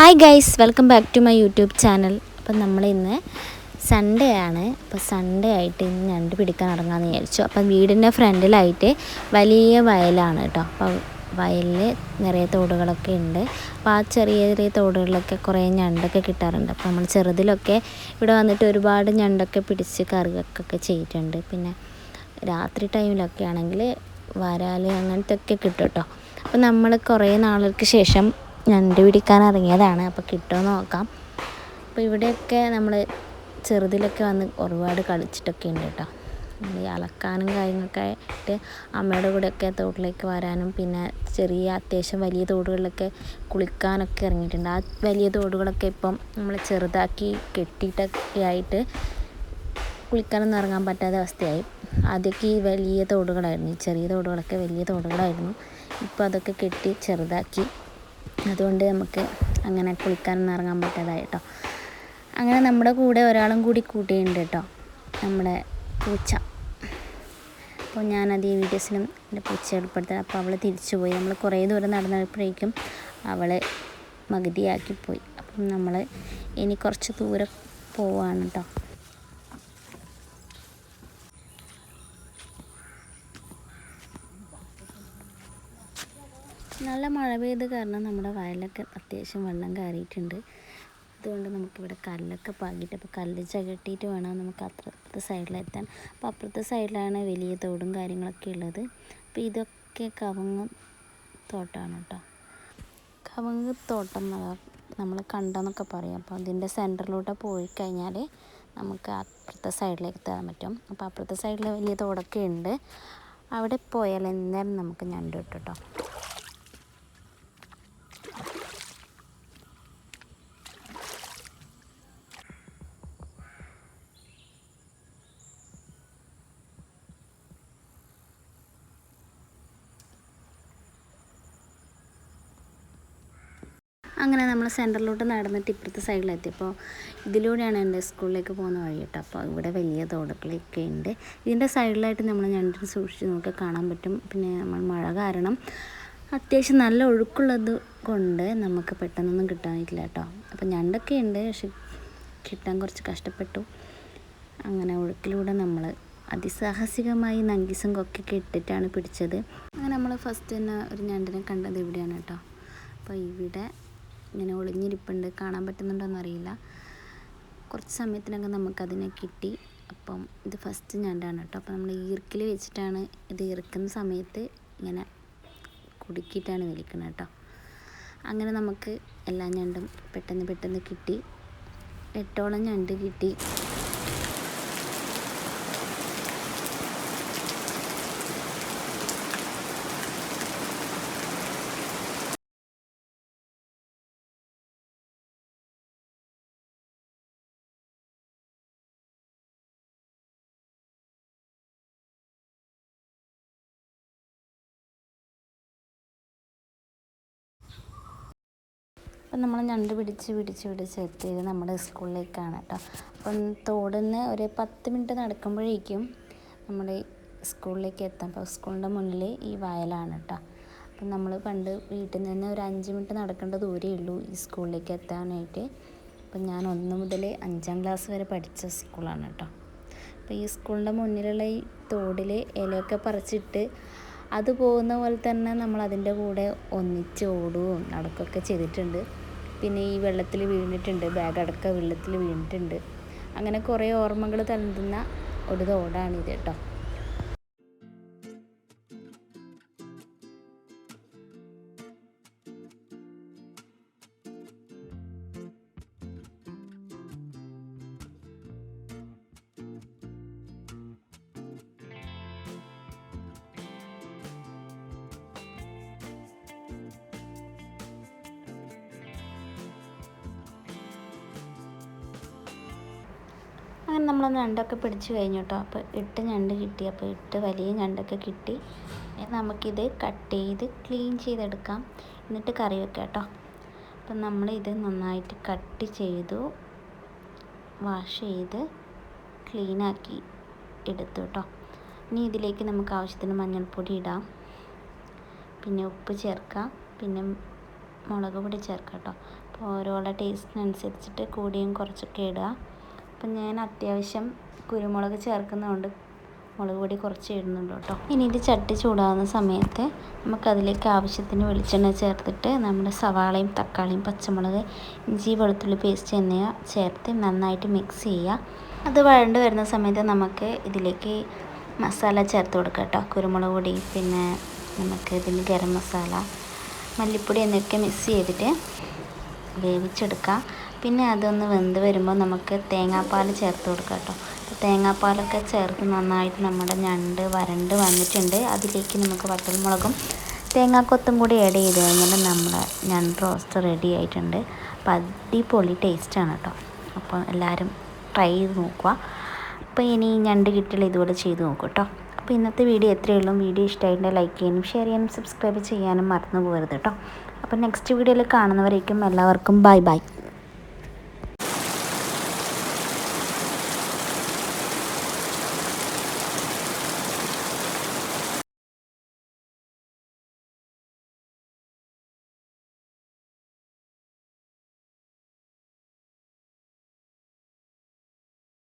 Hi guys welcome back to my YouTube channel അപ്പം നമ്മൾ ഇന്ന് സൺഡേ ആണ്. അപ്പോൾ സൺഡേ ആയിട്ട് ഇന്ന് ഞണ്ട് പിടിക്കാൻ ഇറങ്ങാമെന്ന് വിചാരിച്ചു. അപ്പം വീടിന്റെ ഫ്രണ്ടിലായിട്ട് വലിയ വയലാണ് കേട്ടോ. അപ്പോൾ വയലിൽ നിറയെ തോടുകളൊക്കെ ഉണ്ട്. അപ്പോൾ ആ ചെറിയ ചെറിയ തോടുകളിലൊക്കെ കുറേ ഞണ്ടൊക്കെ കിട്ടാറുണ്ട്. അപ്പോൾ നമ്മൾ ചെറുതിലൊക്കെ ഇവിടെ വന്നിട്ട് ഒരുപാട് ഞണ്ടൊക്കെ പിടിച്ച് കറി ചെയ്തിട്ടുണ്ട്. പിന്നെ രാത്രി ടൈമിലൊക്കെ ആണെങ്കിൽ വരാൽ അങ്ങനത്തെ ഒക്കെ കിട്ടും കേട്ടോ. അപ്പോൾ നമ്മൾ കുറേ നാളുകൾക്ക് ശേഷം ഞണ്ട് പിടിക്കാൻ ഇറങ്ങിയതാണ് അപ്പോൾ കിട്ടുമോ നോക്കാം. അപ്പോൾ ഇവിടെയൊക്കെ നമ്മൾ ചെറുതിലൊക്കെ വന്ന് ഒരുപാട് കളിച്ചിട്ടൊക്കെ ഉണ്ട് കേട്ടോ ഈ അലക്കാനും കാര്യങ്ങളൊക്കെ ആയിട്ട് അമ്മയുടെ കൂടെയൊക്കെ തോട്ടിലേക്ക് വരാനും പിന്നെ ചെറിയ അത്യാവശ്യം വലിയ തോടുകളിലൊക്കെ കുളിക്കാനൊക്കെ ഇറങ്ങിയിട്ടുണ്ട്. ആ വലിയ തോടുകളൊക്കെ ഇപ്പം നമ്മൾ ചെറുതാക്കി കെട്ടിയിട്ടൊക്കെ ആയിട്ട് കുളിക്കാനൊന്നും ഇറങ്ങാൻ പറ്റാത്ത അവസ്ഥയായി. ആദ്യമൊക്കെ ഈ വലിയ തോടുകളായിരുന്നു. ചെറിയ തോടുകളൊക്കെ വലിയ തോടുകളായിരുന്നു. ഇപ്പോൾ അതൊക്കെ കെട്ടി ചെറുതാക്കി അതുകൊണ്ട് നമുക്ക് അങ്ങനെ കുളിക്കാനൊന്നും ഇറങ്ങാൻ പറ്റാതായി കേട്ടോ അങ്ങനെ നമ്മുടെ കൂടെ ഒരാളും കൂടി കൂട്ടിയിട്ടുണ്ട് കേട്ടോ നമ്മുടെ പൂച്ച. അപ്പോൾ ഞാനത് ഈ വീഡിയോസിലും എന്റെ പൂച്ച ഉൾപ്പെടുത്തി അപ്പോൾ അവൾ തിരിച്ചു പോയി. നമ്മൾ കുറേ ദൂരം നടന്നപ്പോഴേക്കും അവൾ മകുതിയാക്കി പോയി അപ്പം നമ്മൾ ഇനി കുറച്ച് ദൂരം പോവാണ് കേട്ടോ നല്ല മഴ പെയ്ത് കാരണം നമ്മുടെ വയലൊക്കെ അത്യാവശ്യം വെള്ളം കയറിയിട്ടുണ്ട്. അതുകൊണ്ട് നമുക്കിവിടെ കല്ലൊക്കെ പാകിയിട്ട് അപ്പോൾ കല്ല് ചകട്ടിയിട്ട് വേണം നമുക്ക് അപ്പുറത്തെ സൈഡിലെത്താൻ. അപ്പോൾ അപ്പുറത്തെ സൈഡിലാണ് വലിയ തോടും കാര്യങ്ങളൊക്കെ ഉള്ളത്. അപ്പോൾ ഇതൊക്കെ കവുങ്ങ് തോട്ടമാണ് കേട്ടോ. കവുങ്ങ് തോട്ടം നമ്മൾ കണ്ടെന്നൊക്കെ പറയും. അപ്പോൾ അതിന്റെ സെന്ററിലൂടെ പോയി കഴിഞ്ഞാൽ നമുക്ക് അപ്പുറത്തെ സൈഡിലേക്ക് എത്താൻ പറ്റും. അപ്പോൾ അപ്പുറത്തെ സൈഡിൽ വലിയ തോടൊക്കെ ഉണ്ട്. അവിടെ പോയാൽ എന്തായാലും നമുക്ക് ഞണ്ട് കിട്ടും കേട്ടോ. അങ്ങനെ നമ്മൾ സെന്ററിലോട്ട് നടന്നിട്ട് ഇപ്പുറത്തെ സൈഡിലെത്തിയപ്പോൾ ഇതിലൂടെയാണ് എന്റെ സ്കൂളിലേക്ക് പോകുന്ന വഴി കേട്ടോ. അപ്പോൾ ഇവിടെ വലിയ തോടുകളൊക്കെ ഉണ്ട്. ഇതിന്റെ സൈഡിലായിട്ട് നമ്മൾ ഞണ്ടിന് സൂക്ഷിച്ച് നമുക്ക് കാണാൻ പറ്റും. പിന്നെ നമ്മൾ മഴ കാരണം അത്യാവശ്യം നല്ല ഒഴുക്കുള്ളത് കൊണ്ട് നമുക്ക് പെട്ടെന്നൊന്നും കിട്ടാനില്ല കേട്ടോ. അപ്പോൾ ഞണ്ടൊക്കെ ഉണ്ട് പക്ഷെ കിട്ടാൻ കുറച്ച് കഷ്ടപ്പെട്ടു. അങ്ങനെ ഒഴുക്കിലൂടെ നമ്മൾ അതിസാഹസികമായി നങ്കീസും കൊക്കൊക്കെ ഇട്ടിട്ടാണ് പിടിച്ചത്. അങ്ങനെ നമ്മൾ ഫസ്റ്റ് തന്നെ ഒരു ഞണ്ടിനെ കണ്ടത് ഇവിടെയാണ് കേട്ടോ. അപ്പോൾ ഇവിടെ ഇങ്ങനെ ഒളിഞ്ഞിരിപ്പുണ്ട്. കാണാൻ പറ്റുന്നുണ്ടോയെന്ന് എന്നറിയില്ല കുറച്ച് സമയത്തിനകം നമുക്കതിനെ കിട്ടി. അപ്പം ഇത് ഫസ്റ്റ് ഞണ്ടാണ് കേട്ടോ അപ്പം നമ്മൾ ഈർക്കിൽ വെച്ചിട്ടാണ് ഇത് ഇറക്കുന്ന സമയത്ത് ഇങ്ങനെ കുടുക്കിയിട്ടാണ് വലിക്കുന്നത് കേട്ടോ അങ്ങനെ നമുക്ക് എല്ലാ ഞണ്ടും പെട്ടെന്ന് പെട്ടെന്ന് കിട്ടി. എട്ടോളം ഞണ്ട് കിട്ടി. അപ്പം നമ്മൾ ഞണ്ട് പിടിച്ച് പിടിച്ച് പിടിച്ച് എത്തിയത് നമ്മുടെ സ്കൂളിലേക്കാണ് കേട്ടോ. അപ്പം തോടുന്ന് ഒരു പത്ത് മിനിറ്റ് നടക്കുമ്പോഴേക്കും നമ്മുടെ സ്കൂളിലേക്ക് എത്താം. അപ്പോൾ സ്കൂളിന്റെ മുന്നിൽ ഈ വയലാണ് കേട്ടോ. അപ്പം നമ്മൾ പണ്ട് വീട്ടിൽ നിന്ന് ഒരു അഞ്ച് മിനിറ്റ് നടക്കേണ്ട ദൂരമേ ഉള്ളൂ ഈ സ്കൂളിലേക്ക് എത്താനായിട്ട്. അപ്പം ഞാൻ ഒന്ന് മുതൽ അഞ്ചാം ക്ലാസ് വരെ പഠിച്ച സ്കൂളാണ് കേട്ടോ. അപ്പോൾ ഈ സ്കൂളിന്റെ മുന്നിലുള്ള ഈ തോടിൽ ഇലയൊക്കെ പറിച്ചിട്ട് അത് പോകുന്ന പോലെ തന്നെ നമ്മൾ അതിന്റെ കൂടെ ഒന്നിച്ച് ഓടുകയും നടക്കുകയൊക്കെ ചെയ്തിട്ടുണ്ട്. പിന്നെ ഈ വെള്ളത്തിൽ വീണിട്ടുണ്ട് ബാഗ് അടക്കം വെള്ളത്തിൽ വീണിട്ടുണ്ട്. അങ്ങനെ കുറേ ഓർമ്മകൾ തന്നുന്ന ഒരു തോടാണിത് കേട്ടോ. അങ്ങനെ നമ്മൾ ഞണ്ടൊക്കെ പിടിച്ച് കഴിഞ്ഞു കേട്ടോ അപ്പോൾ ഇട്ട് ഞണ്ട് കിട്ടി. അപ്പോൾ ഇട്ട് വലിയ ഞണ്ടൊക്കെ കിട്ടി. നമുക്കിത് കട്ട് ചെയ്ത് ക്ലീൻ ചെയ്തെടുക്കാം. എന്നിട്ട് കറി വെക്കാം കേട്ടോ അപ്പം നമ്മളിത് നന്നായിട്ട് കട്ട് ചെയ്തു. വാഷ് ചെയ്ത് ക്ലീനാക്കി എടുത്തു കേട്ടോ ഇനി ഇതിലേക്ക് നമുക്ക് ആവശ്യത്തിന് മഞ്ഞൾപ്പൊടി ഇടാം. പിന്നെ ഉപ്പ് ചേർക്കാം. പിന്നെ മുളക് പൊടി ചേർക്കാം കേട്ടോ അപ്പോൾ ഓരോ ടേസ്റ്റിനനുസരിച്ചിട്ട് കൂടിയും കുറച്ചൊക്കെ ഇടുക. അപ്പം ഞാൻ അത്യാവശ്യം കുരുമുളക് ചേർക്കുന്നതുകൊണ്ട് മുളക് പൊടി കുറച്ച് ഇടുന്നുണ്ട് കേട്ടോ. ഇനി ഇത് ചട്ടി ചൂടാകുന്ന സമയത്ത് നമുക്കതിലേക്ക് ആവശ്യത്തിന് വെളിച്ചെണ്ണ ചേർത്തിട്ട് നമ്മുടെ സവാളയും തക്കാളിയും പച്ചമുളക് ഇഞ്ചി വെളുത്തുള്ളി പേസ്റ്റ് എന്നിവ ചേർത്ത് നന്നായിട്ട് മിക്സ് ചെയ്യുക. അത് വഴണ്ട് വരുന്ന സമയത്ത് നമുക്ക് ഇതിലേക്ക് മസാല ചേർത്ത് കൊടുക്കുക കേട്ടോ. കുരുമുളക് പൊടി പിന്നെ നമുക്ക് ഇതിന് ഗരം മസാല മല്ലിപ്പൊടി എന്നിവയൊക്കെ മിക്സ് ചെയ്തിട്ട് വേവിച്ചെടുക്കുക. പിന്നെ അതൊന്ന് വെന്ത് വരുമ്പോൾ നമുക്ക് തേങ്ങാപ്പാൽ ചേർത്ത് കൊടുക്കാം കേട്ടോ. തേങ്ങാപ്പാലൊക്കെ ചേർത്ത് നന്നായിട്ട് നമ്മുടെ ഞണ്ട് വരണ്ട് വന്നിട്ടുണ്ട്. അതിലേക്ക് നമുക്ക് വട്ടൽമുളകും തേങ്ങാക്കൊത്തും കൂടി ആഡ് ചെയ്ത് കഴിഞ്ഞാൽ നമ്മുടെ ഞണ്ട് റോസ്റ്റ് റെഡി ആയിട്ടുണ്ട്. അപ്പോൾ അടിപൊളി ടേസ്റ്റാണ് കേട്ടോ. അപ്പോൾ എല്ലാവരും ട്രൈ ചെയ്ത് നോക്കുക. അപ്പോൾ ഇനി ഞണ്ട് കിട്ടിയാൽ ഇതുപോലെ ചെയ്ത് നോക്കും കേട്ടോ. അപ്പോൾ ഇന്നത്തെ വീഡിയോ എത്രയേ ഉള്ളൂ. വീഡിയോ ഇഷ്ടമായിട്ടുണ്ടെങ്കിൽ ലൈക്ക് ചെയ്യാനും ഷെയർ ചെയ്യാനും സബ്സ്ക്രൈബ് ചെയ്യാനും മറന്നു പോകരുത് കേട്ടോ. അപ്പോൾ നെക്സ്റ്റ് വീഡിയോയിൽ കാണുന്നവരേക്കും എല്ലാവർക്കും ബൈ ബൈ